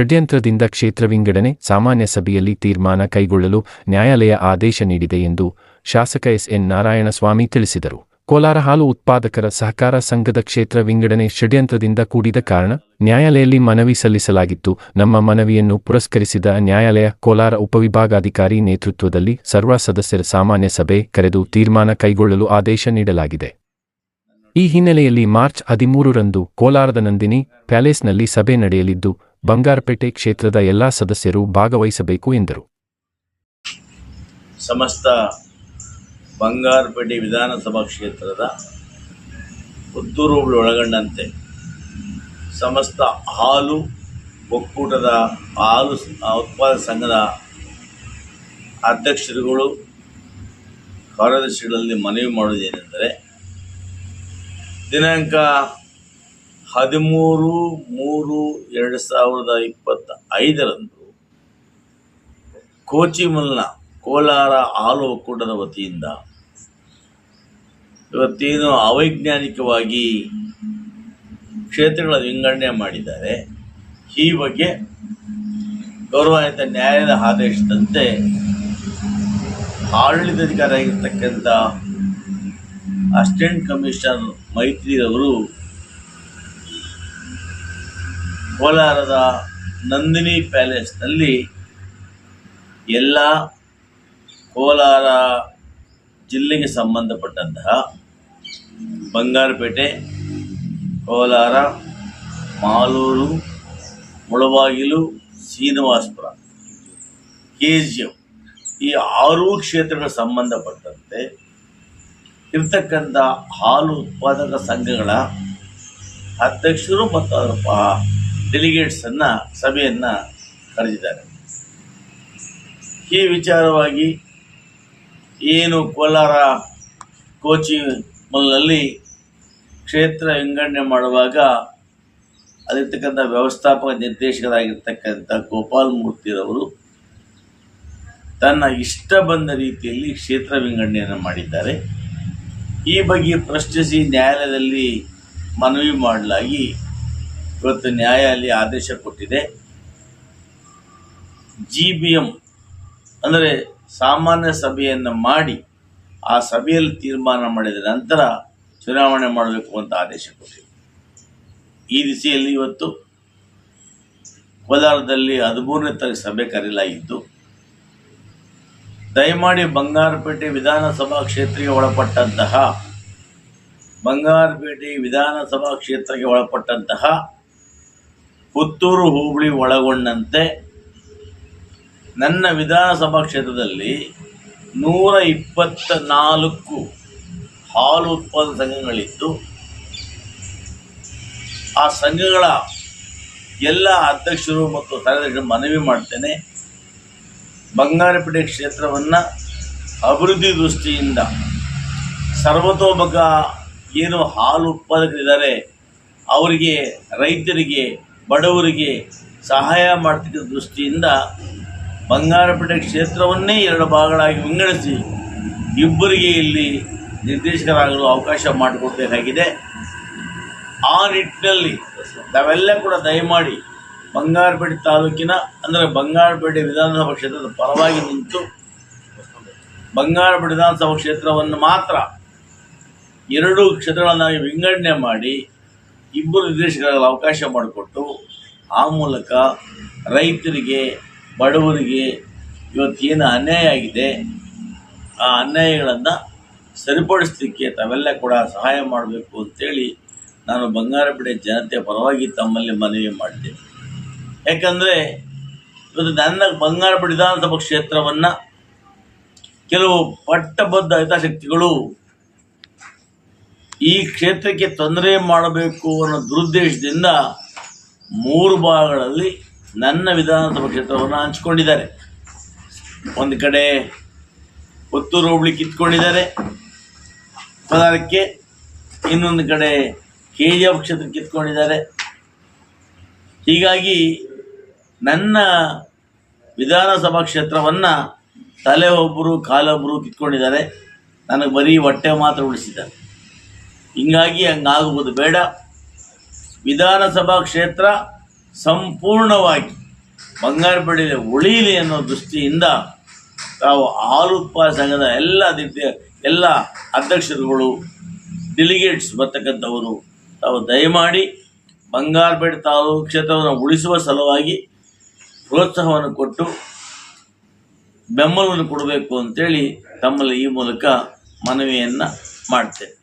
ಷಡ್ಯಂತ್ರದಿಂದ ಕ್ಷೇತ್ರ ವಿಂಗಡಣೆ ಸಾಮಾನ್ಯ ಸಭೆಯಲ್ಲಿ ತೀರ್ಮಾನ ಕೈಗೊಳ್ಳಲು ನ್ಯಾಯಾಲಯ ಆದೇಶ ನೀಡಿದೆ ಎಂದು ಶಾಸಕ ಎಸ್ ಎನ್ ನಾರಾಯಣಸ್ವಾಮಿ ತಿಳಿಸಿದರು. ಕೋಲಾರ ಹಾಲು ಉತ್ಪಾದಕರ ಸಹಕಾರ ಸಂಘದ ಕ್ಷೇತ್ರ ವಿಂಗಡಣೆ ಷಡ್ಯಂತ್ರದಿಂದ ಕೂಡಿದ ಕಾರಣ ನ್ಯಾಯಾಲಯದಲ್ಲಿ ಮನವಿ ಸಲ್ಲಿಸಲಾಗಿತ್ತು. ನಮ್ಮ ಮನವಿಯನ್ನು ಪುರಸ್ಕರಿಸಿದ ನ್ಯಾಯಾಲಯ ಕೋಲಾರ ಉಪವಿಭಾಗಾಧಿಕಾರಿ ನೇತೃತ್ವದಲ್ಲಿ ಸರ್ವ ಸದಸ್ಯರ ಸಾಮಾನ್ಯ ಸಭೆ ಕರೆದು ತೀರ್ಮಾನ ಕೈಗೊಳ್ಳಲು ಆದೇಶ ನೀಡಲಾಗಿದೆ. ಈ ಹಿನ್ನೆಲೆಯಲ್ಲಿ ಮಾರ್ಚ್ ಹದಿಮೂರರಂದು ಕೋಲಾರದ ನಂದಿನಿ ಪ್ಯಾಲೇಸ್ನಲ್ಲಿ ಸಭೆ ನಡೆಯಲಿದ್ದು ಬಂಗಾರಪೇಟೆ ಕ್ಷೇತ್ರದ ಎಲ್ಲಾ ಸದಸ್ಯರು ಭಾಗವಹಿಸಬೇಕು ಎಂದರು. ಸಮಸ್ತ ಬಂಗಾರಪೇಟೆ ವಿಧಾನಸಭಾ ಕ್ಷೇತ್ರದ ಪುತ್ತೂರು ಒಳಗೊಂಡಂತೆ ಸಮಸ್ತ ಹಾಲು, ಒಕ್ಕೂಟದ ಹಾಲು ಉತ್ಪಾದಕ ಸಂಘದ ಅಧ್ಯಕ್ಷರುಗಳು, ಕಾರ್ಯದರ್ಶಿಗಳಲ್ಲಿ ಮನವಿ ಮಾಡುವುದೇನೆಂದರೆ ದಿನಾಂಕ ಹದಿಮೂರು, ಮೂರು, ಎರಡು ಸಾವಿರದ ಇಪ್ಪತ್ತ ಐದರಂದು ಕೋಚಿಮಲ್ನ ಕೋಲಾರ ಹಾಲು ಒಕ್ಕೂಟದ ವತಿಯಿಂದ ಇವತ್ತೇನು ಅವೈಜ್ಞಾನಿಕವಾಗಿ ಕ್ಷೇತ್ರಗಳ ವಿಂಗಡಣೆ ಮಾಡಿದ್ದಾರೆ. ಈ ಬಗ್ಗೆ ಗೌರವಾನ್ವಿತ ನ್ಯಾಯದ ಆದೇಶದಂತೆ ಆಡಳಿತಾಧಿಕಾರಿಯಾಗಿರ್ತಕ್ಕಂಥ ಅಸಿಸ್ಟೆಂಟ್ ಕಮಿಷನರ್ ಮೈತ್ರಿರವರು ಕೋಲಾರದ ನಂದಿನಿ ಪ್ಯಾಲೇಸ್ನಲ್ಲಿ ಎಲ್ಲ ಕೋಲಾರ ಜಿಲ್ಲೆಗೆ ಸಂಬಂಧಪಟ್ಟಂತಹ Bangarpet, Kolar, Malur, Mulbagal, Srinivaspur K G F ಈ ಆರೂ ಕ್ಷೇತ್ರಗಳ ಸಂಬಂಧಪಟ್ಟಂತೆ ಇರ್ತಕ್ಕಂಥ ಹಾಲು ಉತ್ಪಾದಕ ಸಂಘಗಳ ಅಧ್ಯಕ್ಷರು ಮತ್ತು ಅದರ ಡೆಲಿಗೇಟ್ಸನ್ನು ಸಭೆಯನ್ನು ಕರೆದಿದ್ದಾರೆ. ಈ ವಿಚಾರವಾಗಿ ಏನು ಕೋಲಾರ ಕೋಚಿ ಮಲ್ನಲ್ಲಿ ಕ್ಷೇತ್ರ ವಿಂಗಡಣೆ ಮಾಡುವಾಗ ಅಲ್ಲಿರ್ತಕ್ಕಂಥ ವ್ಯವಸ್ಥಾಪಕ ನಿರ್ದೇಶಕರಾಗಿರ್ತಕ್ಕಂಥ ಗೋಪಾಲ್ ಮೂರ್ತಿರವರು ತನ್ನ ಇಷ್ಟ ಬಂದ ರೀತಿಯಲ್ಲಿ ಕ್ಷೇತ್ರ ವಿಂಗಡಣೆಯನ್ನು ಮಾಡಿದ್ದಾರೆ. ಈ ಬಗ್ಗೆ ಪ್ರಶ್ನಿಸಿ ನ್ಯಾಯಾಲಯದಲ್ಲಿ ಮನವಿ ಮಾಡಲಾಗಿ ಇವತ್ತು ನ್ಯಾಯಾಲಯ ಆದೇಶ ಕೊಟ್ಟಿದೆ. ಜಿ ಬಿ ಎಂ ಅಂದರೆ ಸಾಮಾನ್ಯ ಸಭೆಯನ್ನು ಮಾಡಿ ಆ ಸಭೆಯಲ್ಲಿ ತೀರ್ಮಾನ ಮಾಡಿದ ನಂತರ ಚುನಾವಣೆ ಮಾಡಬೇಕು ಅಂತ ಆದೇಶ ಕೊಟ್ಟಿದೆ. ಈ ದಿಸೆಯಲ್ಲಿ ಇವತ್ತು ಕೋಲಾರದಲ್ಲಿ ಹದಿಮೂರನೇ ತಾರೀಕು ಸಭೆ ಕರೆಯಲಾಗಿದ್ದು, ದಯಮಾಡಿ ಬಂಗಾರಪೇಟೆ ವಿಧಾನಸಭಾ ಕ್ಷೇತ್ರಕ್ಕೆ ಒಳಪಟ್ಟಂತಹ, ಬಂಗಾರಪೇಟೆ ವಿಧಾನಸಭಾ ಕ್ಷೇತ್ರಕ್ಕೆ ಒಳಪಟ್ಟಂತಹ ಪುತ್ತೂರು ಹೋಬಳಿ ಒಳಗೊಂಡಂತೆ ನನ್ನ ವಿಧಾನಸಭಾ ಕ್ಷೇತ್ರದಲ್ಲಿ ನೂರ ಇಪ್ಪತ್ತ ನಾಲ್ಕು ಹಾಲು ಉತ್ಪಾದಕ ಸಂಘಗಳಿದ್ದು ಆ ಸಂಘಗಳ ಎಲ್ಲ ಅಧ್ಯಕ್ಷರು ಮತ್ತು ಕಾರ್ಯದರ್ಶಿಗಳು ಮನವಿ ಮಾಡ್ತೇನೆ. ಬಂಗಾರಪೇಟೆ ಕ್ಷೇತ್ರವನ್ನು ಅಭಿವೃದ್ಧಿ ದೃಷ್ಟಿಯಿಂದ ಸರ್ವತೋಮುಖ ಏನು ಹಾಲು ಉತ್ಪಾದಕರಿದ್ದಾರೆ, ಅವರಿಗೆ ರೈತರಿಗೆ ಬಡವರಿಗೆ ಸಹಾಯ ಮಾಡ್ತಕ್ಕಂಥ ದೃಷ್ಟಿಯಿಂದ ಬಂಗಾರಪೇಟೆ ಕ್ಷೇತ್ರವನ್ನೇ ಎರಡು ಭಾಗಗಳಾಗಿ ವಿಂಗಡಿಸಿ ಇಬ್ಬರಿಗೆ ಇಲ್ಲಿ ನಿರ್ದೇಶಕರಾಗಲು ಅವಕಾಶ ಮಾಡಿಕೊಡಬೇಕಾಗಿದೆ. ಆ ನಿಟ್ಟಿನಲ್ಲಿ ತಾವೆಲ್ಲ ಕೂಡ ದಯಮಾಡಿ ಬಂಗಾರಪೇಟೆ ತಾಲೂಕಿನ, ಅಂದರೆ ಬಂಗಾರಪೇಟೆ ವಿಧಾನಸಭಾ ಕ್ಷೇತ್ರದ ಪರವಾಗಿ ನಿಂತು ಬಂಗಾರಪೇಟೆ ವಿಧಾನಸಭಾ ಕ್ಷೇತ್ರವನ್ನು ಮಾತ್ರ ಎರಡು ಕ್ಷೇತ್ರಗಳನ್ನಾಗಿ ವಿಂಗಡಣೆ ಮಾಡಿ ಇಬ್ಬರು ನಿರ್ದೇಶಕರಲ್ಲಿ ಅವಕಾಶ ಮಾಡಿಕೊಟ್ಟು ಆ ಮೂಲಕ ರೈತರಿಗೆ, ಬಡವರಿಗೆ ಇವತ್ತೇನು ಅನ್ಯಾಯ ಆಗಿದೆ, ಆ ಅನ್ಯಾಯಗಳನ್ನು ಸರಿಪಡಿಸಲಿಕ್ಕೆ ತಾವೆಲ್ಲ ಕೂಡ ಸಹಾಯ ಮಾಡಬೇಕು ಅಂತೇಳಿ ನಾನು ಬಂಗಾರಪೇಟೆ ಜನತೆ ಪರವಾಗಿ ತಮ್ಮಲ್ಲಿ ಮನವಿ ಮಾಡ್ತೇನೆ. ಯಾಕಂದರೆ ಇವತ್ತು ನನ್ನ ಬಂಗಾರಪೇಟೆ ವಿಧಾನಸಭಾ ಕ್ಷೇತ್ರವನ್ನು ಕೆಲವು ಪಟ್ಟಬದ್ಧ ಹಿತಾಸಕ್ತಿಗಳು ಈ ಕ್ಷೇತ್ರಕ್ಕೆ ತೊಂದರೆ ಮಾಡಬೇಕು ಅನ್ನೋ ದುರುದ್ದೇಶದಿಂದ ಮೂರು ಭಾಗಗಳಲ್ಲಿ ನನ್ನ ವಿಧಾನಸಭಾ ಕ್ಷೇತ್ರವನ್ನು ಹಂಚಿಕೊಂಡಿದ್ದಾರೆ. ಒಂದು ಕಡೆ ಪುತ್ತೂರು ಹೋಬಳಿ ಕಿತ್ಕೊಂಡಿದ್ದಾರೆ. ಪದಾರಕ್ಕೆ ಇನ್ನೊಂದು ಕಡೆ ಕೆ ಜಿ ಎಫ್ ಕ್ಷೇತ್ರ ಕಿತ್ಕೊಂಡಿದ್ದಾರೆ. ಹೀಗಾಗಿ ನನ್ನ ವಿಧಾನಸಭಾ ಕ್ಷೇತ್ರವನ್ನು ತಲೆ ಒಬ್ಬರು ಕಾಲೊಬ್ಬರು ಕಿತ್ಕೊಂಡಿದ್ದಾರೆ. ನನಗೆ ಬರೀ ಹೊಟ್ಟೆ ಮಾತ್ರ ಉಳಿಸಿದ್ದಾರೆ. ಹಿಂಗಾಗಿ ಹಂಗಾಗುವುದು ಬೇಡ. ವಿಧಾನಸಭಾ ಕ್ಷೇತ್ರ ಸಂಪೂರ್ಣವಾಗಿ ಬಂಗಾರಪೇಟೆ ಉಳಿಯಲಿ ಅನ್ನೋ ದೃಷ್ಟಿಯಿಂದ ತಾವು ಹಾಲು ಉತ್ಪಾದ ಸಂಘದ ಎಲ್ಲ ಎಲ್ಲ ಅಧ್ಯಕ್ಷರುಗಳು, ಡೆಲಿಗೇಟ್ಸ್ ಬರ್ತಕ್ಕಂಥವರು ತಾವು ದಯಮಾಡಿ ಬಂಗಾರಪೇಟೆ ತಾಲೂಕು ಕ್ಷೇತ್ರವನ್ನು ಉಳಿಸುವ ಸಲುವಾಗಿ ಪ್ರೋತ್ಸಾಹವನ್ನು ಕೊಟ್ಟು ಬೆಂಬಲವನ್ನು ಕೊಡಬೇಕು ಅಂತೇಳಿ ತಮ್ಮಲ್ಲಿ ಈ ಮೂಲಕ ಮನವಿಯನ್ನು ಮಾಡ್ತೇನೆ.